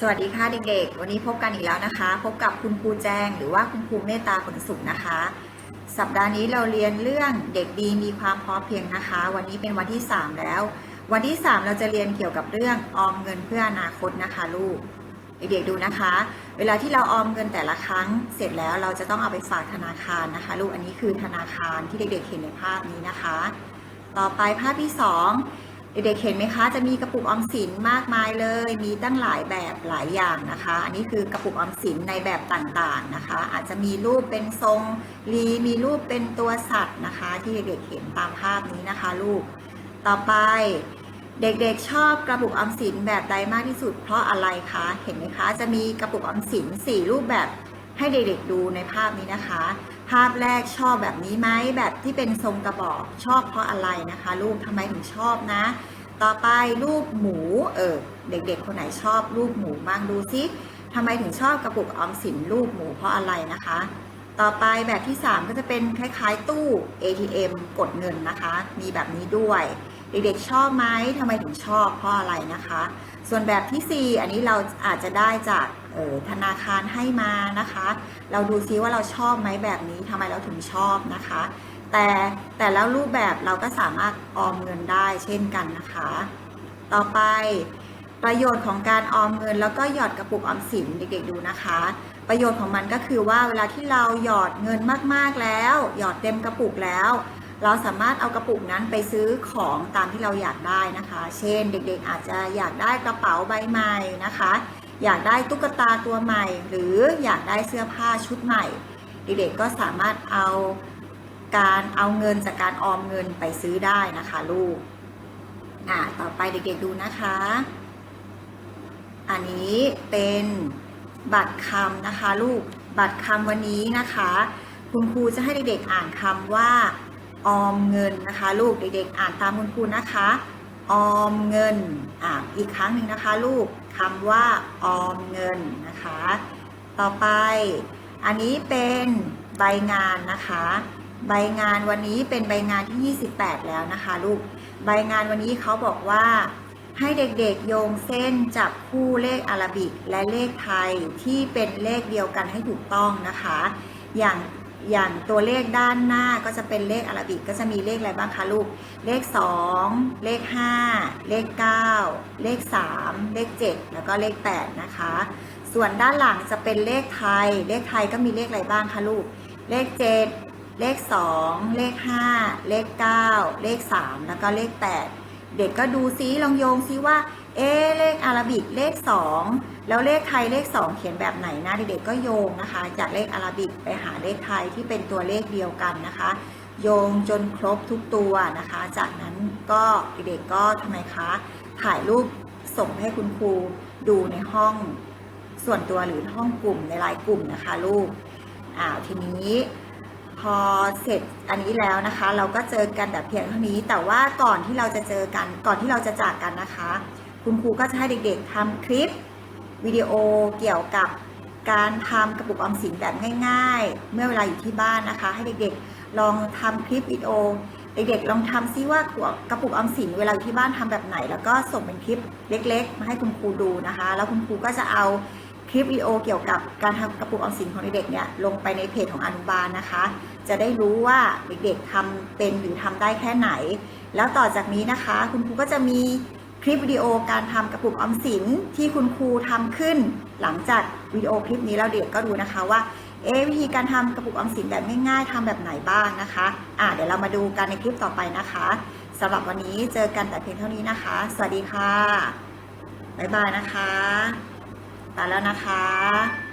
สวัสดีค่ะเด็กๆ วันนี้พบกันอีกแล้วนะคะ พบกับคุณครูแจง หรือว่าคุณครูเมตตาผลสุขนะคะ สัปดาห์นี้เราเรียนเรื่องเด็กดีมีความพอเพียงนะคะ วันนี้เป็นวันที่ 3 แล้ว วันที่ 3 เราจะเรียนเกี่ยวกับเรื่องออมเงินเพื่ออนาคตนะคะ ลูก เด็กๆดูนะคะ เวลาที่เราออมเงินแต่ละครั้ง เสร็จแล้วเราจะต้องเอาไปฝากธนาคารนะคะ ลูก อันนี้คือธนาคารที่เด็กๆเห็นในภาพนี้นะคะ ต่อไปภาพที่ 2 เด็กๆเห็นไหมคะ จะมีกระปุกออมสินมากมายเลย มีตั้งหลายแบบหลายอย่างนะคะ อันนี้คือกระปุกออมสินในแบบต่างๆนะคะ อาจจะมีรูปเป็นทรงรีมีรูปเป็นตัวสัตว์นะคะ ที่เด็กๆเห็นตามภาพนี้นะคะลูกต่อไปเด็กๆชอบกระปุกออมสินแบบใดมากที่สุด เพราะอะไรคะเห็นไหมคะ จะมีกระปุกออมสิน4รูปแบบให้เด็กๆดูในภาพนี้นะคะ ภาพแรกชอบแบบนี้ไหมแบบที่เป็นทรงกระบอกชอบเพราะอะไรนะคะลูกทำไมถึงชอบนะ ต่อไปรูปหมูเออเด็กๆ คนไหนชอบรูปหมูบ้างดูซิทำไมถึงชอบกระปุกออมสินรูปหมูเพราะอะไรนะคะ ต่อไปแบบที่ 3 ก็จะเป็นคล้ายๆตู้ ATM กดเงินนะคะ มีแบบนี้ด้วย เด็กๆชอบไหมทำไมถึงชอบเพราะอะไรนะคะ ส่วนแบบทีสี่4 อันนี้เราอาจจะได้จากออธนาคารให้มานะคะ เราดูซิว่าเราชอบไหมแบบนี้ทำไมเราถึงชอบนะคะ แต่แต่แล้วรูปแบบเราก็สามารถออมเงินได้เช่นกันนะคะ ต่อไปประโยชน์ของการออมเงิน แล้วก็หยอดกระปุกออมสินเด็กๆดูนะคะ ประโยชน์ของมันก็คือว่าเวลาที่เราหยอดเงินมากๆแล้ว หยอดเต็มกระปุกแล้ว เราสามารถเอากระปุกนั้นไปซื้อของตามที่เราอยากได้นะคะ เช่น เด็กๆอาจจะอยากได้กระเป๋าใบใหม่นะคะ อยากได้ตุ๊กตาตัวใหม่ หรืออยากได้เสื้อผ้าชุดใหม่ เด็กๆก็สามารถเอาการเอาเงินจากการออมเงินไปซื้อได้นะคะลูก อ่าต่อไปเด็กๆดูนะคะ อันนี้เป็นบัตรคำนะคะ ลูก บัตรคำวันนี้นะคะ คุณครูจะให้เด็กๆอ่านคำว่า ออมเงินนะคะ ลูกเด็กๆ อ่านตามคุณครูนะคะ ออมเงินอ่าอีกครั้งหนึ่งนะคะ ลูกคำว่าออมเงินนะคะ ต่อไป อันนี้เป็นใบงานนะคะ ใบงานวันนี้เป็นใบงานที่ 28 แล้วนะคะ ลูกใบงานวันนี้เขาบอกว่าให้เด็กๆโยงเส้นจับคู่เลขอาราบิกและเลขไทยที่เป็นเลขเดียวกันให้ถูกต้องนะคะ อย่าง อย่างตัวเลขด้านหน้าก็จะเป็นเลขอาราบิกก็จะมีเลขอะไรบ้างคะลูก เลข 2 เลข 5 เลข 9 เลข 3 เลข 7 แล้วก็เลข 8 นะคะ ส่วนด้านหลังจะเป็นเลขไทย เลขไทยก็มีเลขอะไรบ้างคะลูก เลข 7 เลข 2 เลข 5 เลข 9 เลข 3 แล้วก็เลข 8 เด็กก็ดูซิลองโยงซิว่า เอเลขอาราบิกเลข 2 แล้วเลขไทยเลข 2 เขียนแบบไหนนะเด็กๆก็โยงนะคะ จากเลขอาราบิกไปหาเลขไทยที่เป็นตัวเลขเดียวกันนะคะ โยงจนครบทุกตัวนะคะ จากนั้นก็เด็กๆก็ทำไมคะ ถ่ายรูปส่งให้คุณครูดูในห้องส่วนตัวหรือห้องกลุ่มในไลน์กลุ่มนะคะลูกอ้าทีนี้พอเสร็จอันนี้แล้วนะคะ เราก็เจอกันแต่เพียงเท่านี้แต่ว่าก่อนที่เราจะเจอกันก่อนที่เราจะจากกันนะคะ คุณครูก็จะให้เด็กๆทำคลิปวิดีโอเกี่ยวกับการทำกระปุกออมสินแบบง่าย ๆ เมื่อเวลาอยู่ที่บ้านนะคะ ให้เด็กๆลองทำคลิปวิดีโอ เด็กๆลองทำซิว่ากระปุกออมสินเวลาอยู่ที่บ้านทำแบบไหน แล้วก็ส่งเป็นคลิปเล็ก ๆ มาให้คุณครูดูนะคะ แล้วคุณครูก็จะเอาคลิปวิดีโอเกี่ยวกับการทำกระปุกออมสินของเด็กๆเนี่ยลงไปในเพจของอนุบาลนะคะ จะได้รู้ว่าเด็กๆทำเป็นหรือทำได้แค่ไหน แล้วต่อจากนี้นะคะ คุณครูก็จะมี ลิปวิดีโอการทำกระปุกออมสินที่คุณครูทำขึ้น หลังจากวิดีโอคลิปนี้แล้วเด็กก็ดูนะคะว่าเอวิธีการทำกระปุกออมสินแบบง่ายๆทำแบบไหนบ้างนะคะอ่าเดี๋ยวเรามาดูกันในคลิปต่อไปนะคะสำหรับวันนี้เจอกันแต่เพียงเท่านี้นะคะ สวัสดีค่ะบ๊ายบายนะคะไปแล้วนะคะ